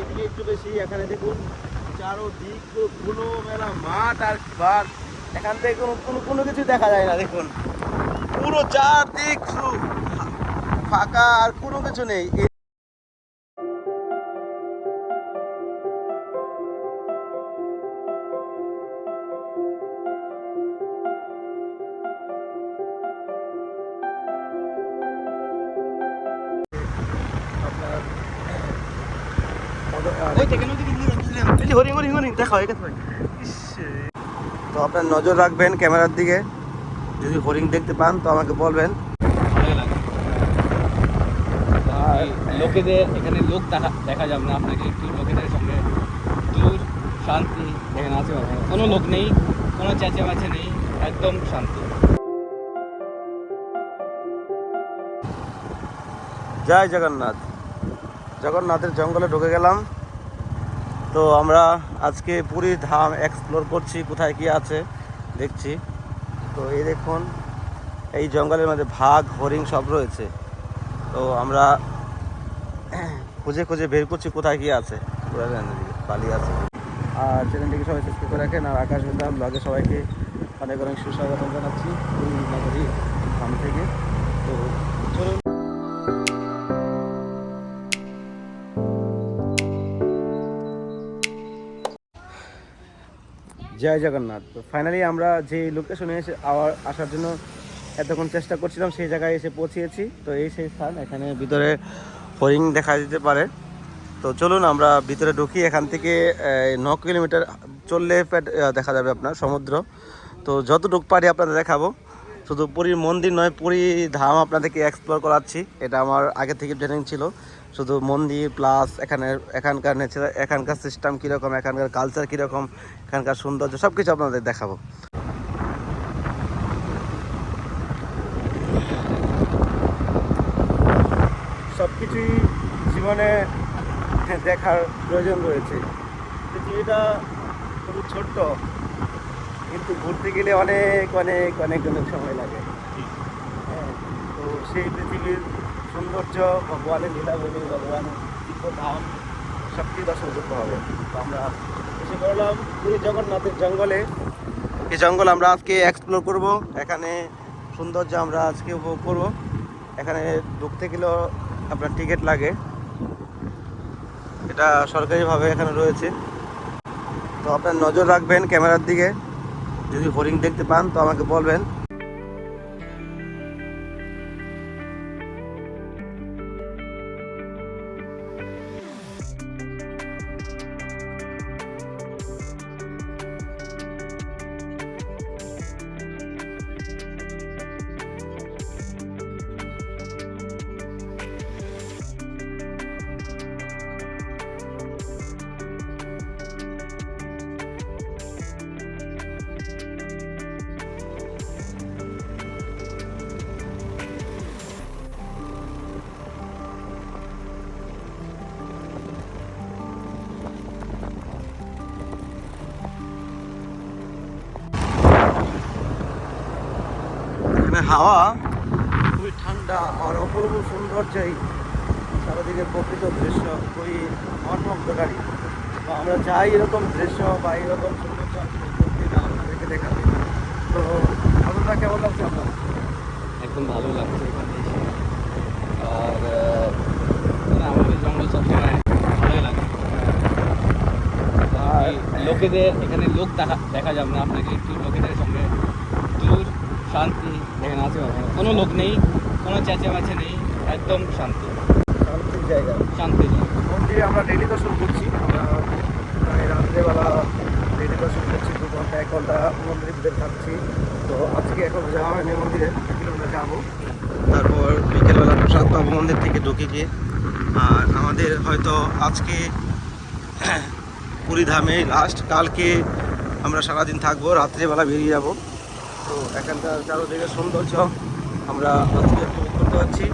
এদিকে একটু বেশি, এখানে দেখুন, চারোদিক কোনো মেলা মাঠ আর মাঠ এখান থেকে কোনো কোনো কোনো কিছু দেখা যায় না, দেখুন। পুরো চারদিক ফাঁকা, আর কোনো কিছু নেই। তো। আপনার নজর রাখবেন ক্যামেরার দিকে। যদি হরিং দেখতে পান তো আমাকে বলবেন। লোকেদের এখানে লোক দেখা যাবে না আপনাকে। একটু লোকেদের সঙ্গে একটু শান্তি এখানে আছে কোনো লোক নেই কোনো চেঁচামেচি নেই একদম শান্তি। জয় জগন্নাথ। জগন্নাথের জঙ্গলে ঢুকে গেলাম। তো আমরা আজকে পুরী ধাম এক্সপ্লোর করছি, কোথায় কি আছে দেখছি। তো এই দেখুন, এই জঙ্গলের মধ্যে ভাগ, হরিণ সব রয়েছে। তো আমরা খুঁজে খুঁজে বের করছি কোথায় কি আছে। বালি আছে। আর চ্যানেলটিকে সবাই সাবস্ক্রাইব করে রাখেন। আর আকাশ বিদ্যাম ব্লগে সবাইকে অনেক অনেক সুস্বাগতম জানাচ্ছি পুরী নগরী ধাম থেকে। জয় জগন্নাথ। তো ফাইনালি আমরা যে লোকেশনে এসে আওয়ার আসার জন্য এতক্ষণ চেষ্টা করছিলাম, সেই জায়গায় এসে পৌঁছিয়েছি। তো এই সেই স্থান, এখানে ভিতরে হরিণ দেখা যেতে পারে। তো চলুন আমরা ভিতরে ঢুকি, এখান থেকে ন কিলোমিটার চললে দেখা যাবে আপনার সমুদ্র। তো যতটুক পারি আপনাদের দেখাবো। শুধু পুরীর মন্দির নয়, পুরী ধাম আপনাদেরকে এক্সপ্লোর করাচ্ছি। এটা আমার আগে থেকে ট্রেনিং ছিল। শুধু মন্দির প্লাস এখানে এখানকার নেচার এখানকার সিস্টেম কীরকম এখানকার কালচার কীরকম এখানকার সৌন্দর্য সব কিছু আপনাদের দেখাবো। সব কিছুই জীবনে দেখার প্রয়োজন রয়েছে। পৃথিবীটা খুবই ছোট্ট কিন্তু ঘুরতে গেলে অনেক অনেক অনেক অনেক সময় লাগে। হ্যাঁ, তো সেই পৃথিবীর সৌন্দর্য, ভগবানের লীলাবলী ভগবানের ধাম সব কিছু দর্শন করতে হবে। তো আমরা এসে করলাম পুরী জগন্নাথের জঙ্গলে। এই জঙ্গল আমরা আজকে এক্সপ্লোর করব। এখানে সৌন্দর্য আমরা আজকে উপভোগ করব। এখানে ঢুকতে গেলেও আপনার টিকিট লাগে। এটা সরকারিভাবে এখানে রয়েছে। তো আপনার নজর রাখবেন ক্যামেরার দিকে। যদি হরিণ দেখতে পান, তো আমাকে বলবেন। হাওয়া। খুবই ঠান্ডা আর অপূর্ব সৌন্দর্য এই চারিদিকে প্রকৃত দৃশ্য খুবই মনমুগ্ধকারী তো আমরা চাই এরকম দৃশ্য বা এরকম সৌন্দর্য আপনাদেরকে দেখাতে তো আপনারা কেমন লাগছে আপনার? একদম ভালো লাগছে এখানে এসে। আর মানে আমাদের জঙ্গল সবসময় ভালোই লাগে লোকেদের এখানে লোক দেখা দেখা যাবে না আপনাকে একটু লোকেদের সঙ্গে শান্তি এখানে আছে কোনো লোক নেই কোনো চেঁচামেচি নেই একদম শান্তি। শান্তির জায়গা। শান্তি। মন্দিরে আমরা ডেলি দর্শন করছি। আমরা রাত্রেবেলা ডেলি দর্শন করছি দু ঘণ্টা এক ঘণ্টা মন্দিরের ভিতরে থাকছি। তো আজকে এখন যাওয়া হয়নি মন্দিরে আমরা যাব। তারপর বিকেলবেলা প্রসাদ পাবো মন্দির থেকে ঢুকে গিয়ে। আর আমাদের হয়তো আজকে পুরী ধামে লাস্ট কালকে আমরা সারাদিন থাকব রাত্রেবেলা বেরিয়ে যাব। তো এখানকার চারোদিকে সৌন্দর্য আমরা আজকে উপভোগ করতে পারছি।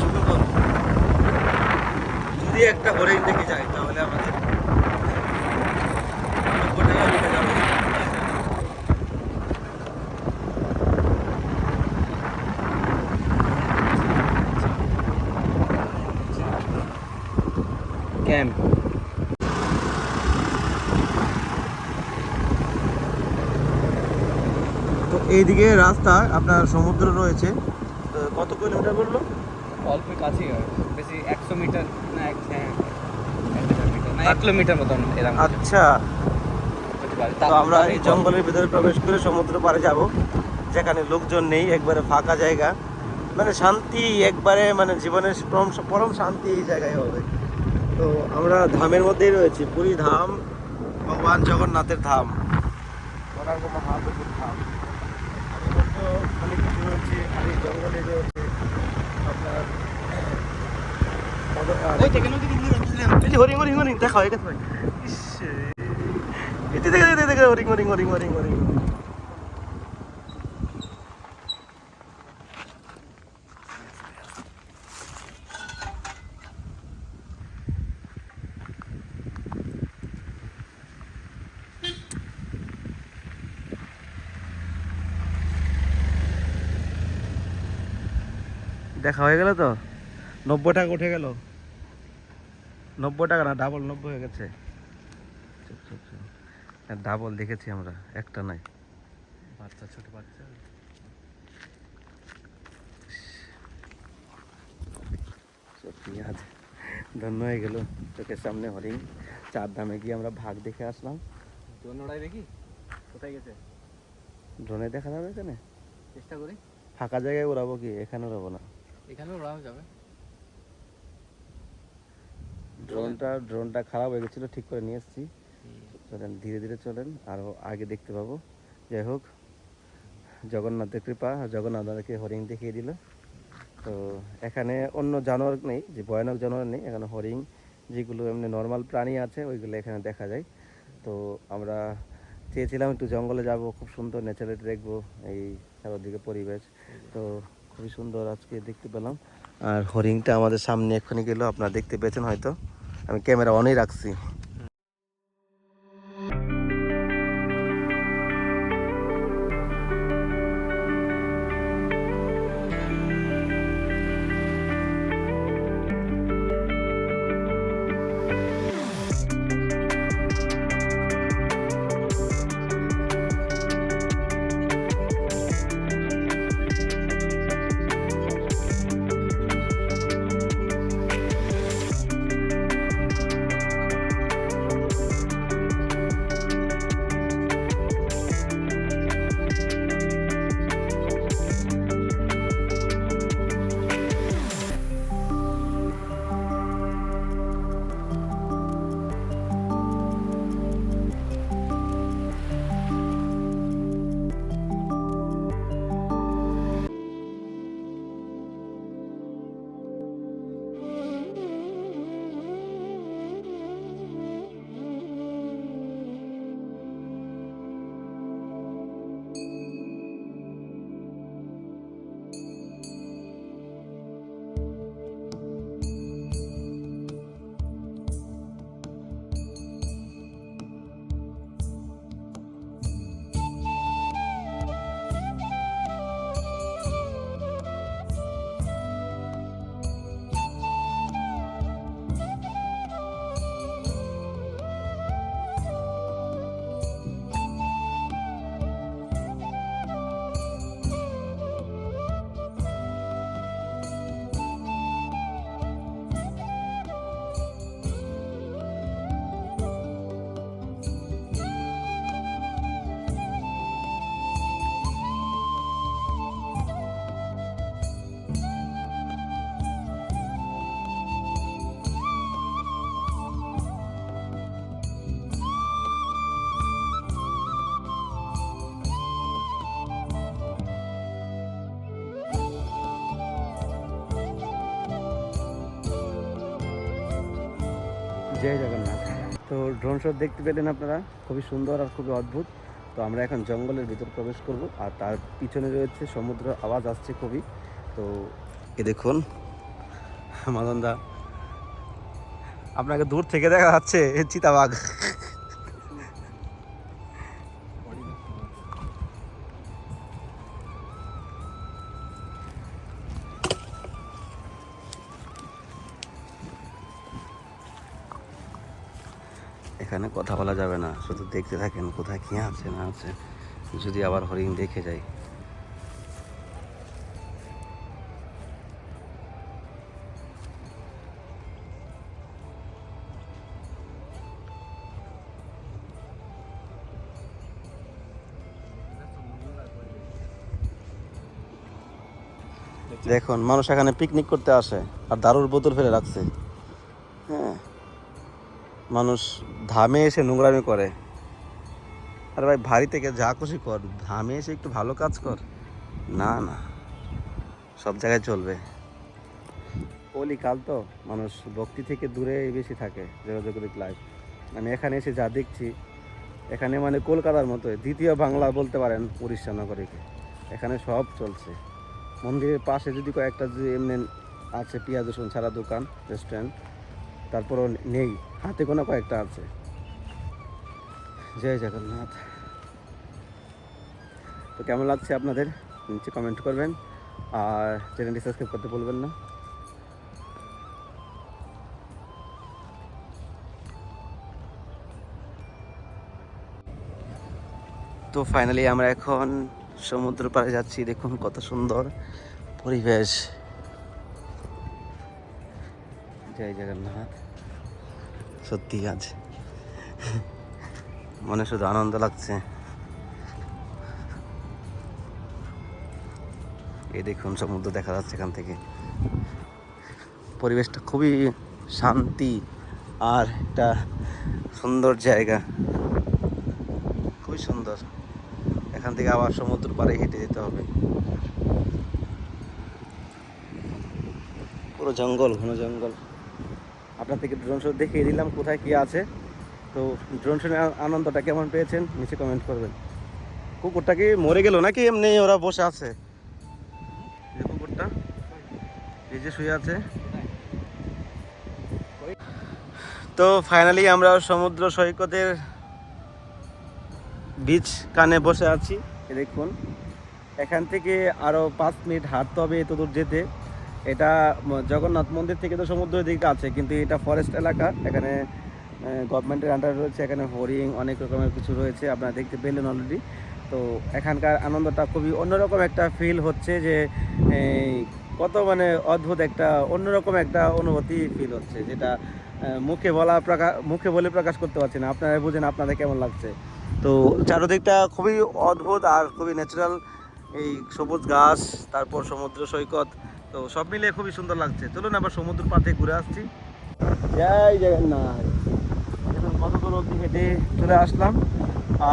সুন্দর যদি একটা হরিণ দেখে যায় তাহলে আমাদের ক্যাম্প। এইদিকে রাস্তা আপনার সমুদ্র রয়েছে। কত কিলোমিটার বলল? অল্প কাছেই বেশি একশো মিটার না এক হ্যাঁ কিলোমিটার মতন আচ্ছা। হতে তো আমরা এই জঙ্গলের ভিতরে প্রবেশ করে সমুদ্র পাড়ে যাব যেখানে লোকজন নেই একবারে ফাঁকা জায়গা। মানে শান্তি একবারে মানে জীবনের পরম পরম শান্তি এই জায়গায় হবে। তো আমরা ধামের মধ্যেই রয়েছি। পুরী ধাম ভগবান জগন্নাথের ধাম। ধাম আর এর মধ্যে অনেক কিছু রয়েছে আর এই জঙ্গলে রয়েছে আপনার হরিং হরিং হরিং দেখা এতে দেখে দেখে হরিং হরিং হরিং হরিং হরিং দেখা হয়ে গেল তো? নব্বই টাকা উঠে গেল। নব্বই টাকা না ডাবল নব্বই হয়ে গেছে। চুপ চুপ চুপ। ডাবল দেখেছি আমরা একটা নাই। বাচ্চা ছোট বাচ্চা। আজ ধন্য হয়ে গেল চোখের সামনে হরিণ। চার দামে গিয়ে আমরা ভাগ দেখে আসলাম। ড্রোন দেখি? কোথায় গেছে? ড্রোনে দেখা যাবে এখানে? চেষ্টা করি। ফাঁকা জায়গায় উড়াবো কি? এখানে উড়াবো না। এখানেও ওড়াও যাবে। ড্রোনটা ড্রোনটা খারাপ হয়ে গেছিল ঠিক করে নিয়ে এসেছি। চলেন ধীরে ধীরে চলেন আরও আগে দেখতে পাবো। যাই হোক জগন্নাথের কৃপা জগন্নাথ দাদাকে হরিণ দেখিয়ে দিল। তো এখানে অন্য জানোয়ার নেই যে ভয়ানক জানোয়ার নেই এখানে হরিণ যেগুলো এমনি নর্মাল প্রাণী আছে ওইগুলো এখানে দেখা যায়। তো আমরা চেয়েছিলাম একটু জঙ্গলে যাব খুব সুন্দর ন্যাচারালিটি দেখব এই চারদিকে পরিবেশ। তো খুবই সুন্দর আজকে দেখতে পেলাম। আর হরিণটা আমাদের সামনে এক্ষুনি গেল, আপনারা দেখতে পেয়েছেন হয়তো। আমি ক্যামেরা অনই রাখছি। জয় জগন্নাথ। তো ড্রোন শট দেখতে পেলেন আপনারা? খুবই সুন্দর আর খুবই অদ্ভুত। তো আমরা এখন জঙ্গলের ভিতর প্রবেশ করব আর তার পিছনে রয়েছে সমুদ্র, আওয়াজ আসছে খুবই। তো এ দেখুন, মাদন্দা। আপনাকে দূর থেকে দেখা যাচ্ছে, চিতাবাঘ। কথা বলা যাবে না। শুধু দেখতে থাকেন কোথায় কি আছে, না আছে। যদি আবার হরিণ দেখে যাই। দেখুন, মানুষ এখানে পিকনিক করতে আসে আর দারুর বোতল ফেলে রাখছে। মানুষ ধামে এসে নোংরামি করে। আরে ভাই ভারী থেকে যা খুশি কর। ধামে এসে একটু ভালো কাজ কর। না না, সব জায়গায় চলবে। কলি তো মানুষ ভক্তি থেকে দূরে বেশি থাকে যোগাযোগ লাইফ আমি এখানে এসে যা দেখছি, এখানে মানে কলকাতার মতো দ্বিতীয় বাংলা বলতে পারেন উড়িষ্যা নগরীকে এখানে সব চলছে। মন্দিরের পাশে যদি কয়েকটা যদি এমনি আছে পেঁয়াজ রসুন ছাড়া দোকান রেস্টুরেন্ট তারপরও নেই। হাতে কোনো কয়েকটা আছে। জয় জগন্নাথ। তো কেমন লাগছে আপনাদের? নিচে কমেন্ট করবেন। আর চ্যানেলটি সাবস্ক্রাইব করতে বলবেন না। তো ফাইনালি আমরা এখন সমুদ্র পাড়ে যাচ্ছি। দেখুন কত সুন্দর পরিবেশ। জয় জগন্নাথ। সত্যি আজ। মনে শুধু আনন্দ লাগছে। এই দেখুন, সমুদ্র দেখা যাচ্ছে এখান থেকে। পরিবেশটা খুবই শান্তি আর একটা সুন্দর জায়গা। খুবই সুন্দর। এখান থেকে আবার সমুদ্র পাড়ে হেঁটে যেতে হবে। পুরো জঙ্গল, ঘন জঙ্গল। আপনাদেরকে ড্রোন শো দেখিয়ে দিলাম কোথায় কি আছে। তো ড্রোন শো আনন্দটা কেমন পেয়েছেন নিচে কমেন্ট করবেন। কুকুরটা কি মরে গেল নাকি এমনি ওরা বসে আছে? যে কুকুরটা এই যে শুয়ে আছে। তো ফাইনালি আমরা সমুদ্র সৈকতের বিচ কানে বসে আছি। দেখুন এখান থেকে আরও পাঁচ মিনিট হাঁটতে হবে এত দূর যেতে। এটা জগন্নাথ মন্দির থেকে তো সমুদ্রের দিকটা আছে, কিন্তু এটা ফরেস্ট এলাকা, এখানে গভর্নমেন্টের আন্ডার রয়েছে, এখানে হরিং অনেক রকমের কিছু রয়েছে, আপনারা দেখতে পেলেন অলরেডি তো এখানকার আনন্দটা খুবই অন্যরকম একটা ফিল হচ্ছে যে কত মানে অদ্ভুত একটা, অন্যরকম একটা অনুভূতি ফিল হচ্ছে, যেটা মুখে বলা প্রকাশ মুখে বলে প্রকাশ করতে পারছি না। আপনারা বুঝেন আপনাদের কেমন লাগছে। তো চারোদিকটা খুবই অদ্ভুত আর খুবই ন্যাচারাল এই সবুজ ঘাস তারপর সমুদ্র সৈকত তো সব মিলিয়ে খুবই সুন্দর লাগছে। চলুন আবার সমুদ্র পাড়ে ঘুরে আসছি। জয় জগন্নাথ। এখন কতগুলো হেঁটে চলে আসলাম।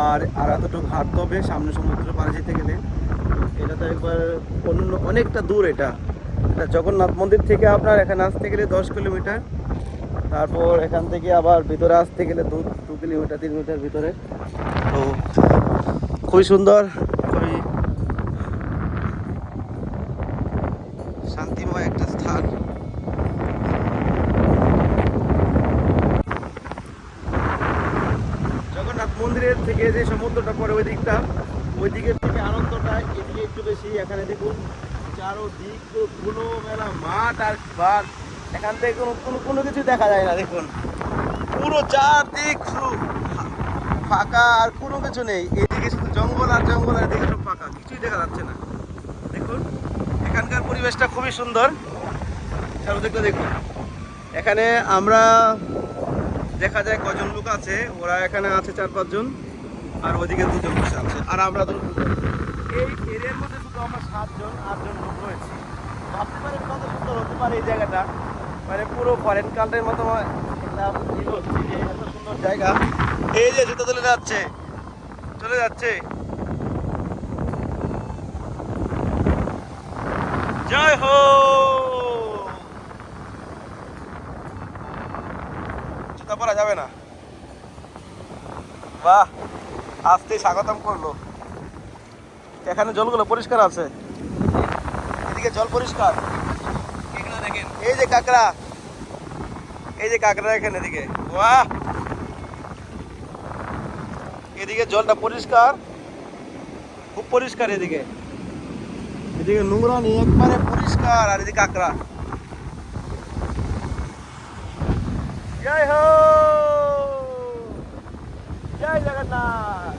আর আর এতটুকু হাঁটতে হবে সামনে সমুদ্র পাড়ে যেতে গেলে। এটা তো একবার অন্য অনেকটা দূর এটা। এটা জগন্নাথ মন্দির থেকে আপনার এখানে আসতে গেলে দশ কিলোমিটার। তারপর এখান থেকে আবার ভিতরে আসতে গেলে দু দু কিলোমিটার তিন কিলোমিটার ভিতরে। তো খুবই সুন্দর খুবই শান্তিময় একটা স্থান জগন্নাথ মন্দিরের থেকে যে সমুদ্রটা পড়ে ওই দিকটা, ওই দিকের থেকে আনন্দটা এদিকে একটু বেশি, এখানে দেখুন চারোদিক ধুলো মেলা, মাঠ আর বাঘ এখান থেকে কোনো কোনো কোনো কিছু দেখা যায় না, দেখুন। পুরো চারদিক শুধু ফাঁকা আর কোনো কিছু নেই। এদিকে শুধু জঙ্গল আর জঙ্গল, আর এদিকে সব ফাঁকা। কিছুই দেখা যাচ্ছে না। দেখুন, এখানকার পরিবেশটা খুবই সুন্দর। চারদিকটা দেখুন। এখানে আমরা দেখা যায় কজন লোক আছে। ওরা এখানে আছে চার পাঁচজন। আর ওইদিকে দুজন বসে আছে। আর আমরা দু- এই এরিয়ার মধ্যে শুধু আমরা সাতজন আটজন লোক রয়েছে। ভাবতে পারেন কত সুন্দর হতে পারে এই জায়গাটা। মানে পুরো ফরেন কান্ট্রির মতো একটা feel হচ্ছে যে এত সুন্দর জায়গা। এই যে জুতো তুলে যাচ্ছে। চলে যাচ্ছে। জয় হো! জুতা পরা যাবে না। বাহ! আসতে স্বাগতম করল। এখানে জলগুলো পরিষ্কার আছে। এদিকে জল পরিষ্কার। এগুলো দেখেন। এই যে কাঁকড়া। এই যে কাঁকড়া এখানে এদিকে। বাহ! এদিকে জলটা পরিষ্কার। খুব পরিষ্কার এদিকে। এদিকে নোংরা নেই একবারে পরিষ্কার। আর এদিকে কাকড়া জয় হো জয় জগন্নাথ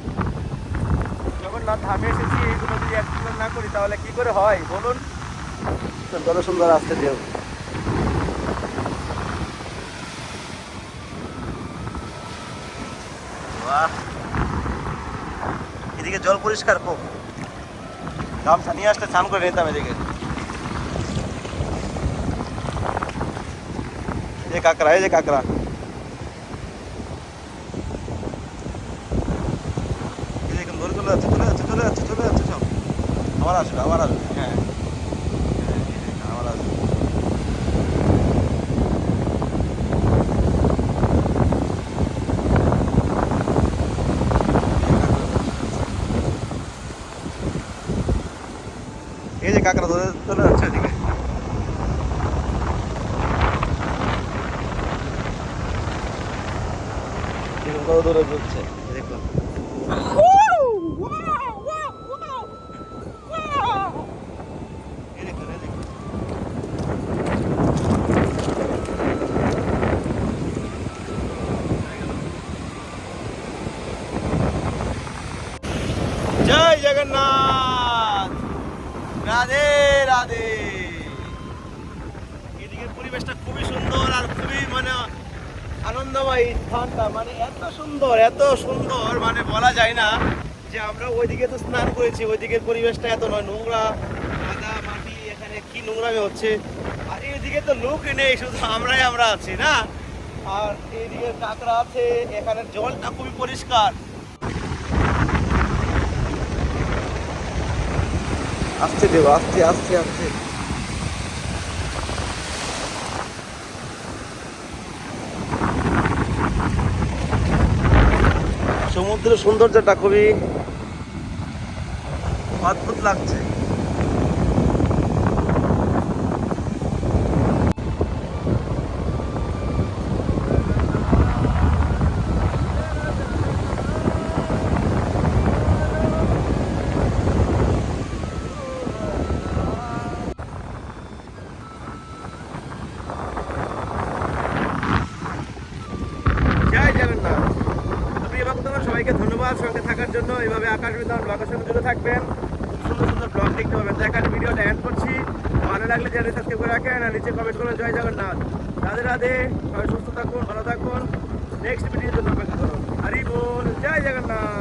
জগন্নাথ ধামে এসেছি এগুলো যদি এক্সপ্লোর না করি তাহলে কি করে হয়? বলুন। কত সুন্দর আসতে বাহ। এদিকে জল পরিষ্কার খুব। গামছা নিয়ে আসলে স্নান করে নিতাম এদিকে। এই কাঁকড়া এই যে কাঁকড়া এই দেখুন ধরে চলে যাচ্ছে চলে যাচ্ছে চলে যাচ্ছে চলে যাচ্ছে সব আবার আসবে আবার আসবে হ্যাঁ হ্যাঁ, এই দেখুন, আবার আসবে এই যে কাঁকড়া ধরে চলে যাচ্ছে এদিকে দেখুন কত দূরে চলছে দেখুন এই দেখুন, এই দেখুন। জয় জগন্নাথ রাধে রাধে। এদিকের পরিবেশটা খুবই সুন্দর আর খুবই মানে আনন্দময় স্থানটা। মানে এত সুন্দর এত সুন্দর মানে বলা যায় না যে আমরা ওইদিকে তো স্নান করেছি, ওইদিকের পরিবেশটা এত নয়। নোংরা কাদা মাটি, এখানে কি নোংরামে হচ্ছে? আর এইদিকে তো লোক নেই, শুধু আমরাই আমরা আছি, না? আর এইদিকে কাঁকড়া আছে, এখানে জলটা খুবই পরিষ্কার। আসতে দেব আসতে আসতে আসতে সমুদ্রের সৌন্দর্যটা খুবই অদ্ভুত লাগছে। এইভাবে আকাশ বিধান ব্লগের সঙ্গে জুড়ে থাকবেন। সুন্দর সুন্দর ব্লগ দেখতে পাবেন। দেখার ভিডিওটা অ্যাড করছি। ভালো লাগলে চ্যানেল সাবস্ক্রাইব করে রাখেন আর নিচে কমেন্ট করুন জয় জগন্নাথ। রাধে রাধে, সবাই সুস্থ থাকুন, ভালো থাকুন। নেক্সট ভিডিওর জন্য অপেক্ষা করুন হরি বল, জয় জগন্নাথ।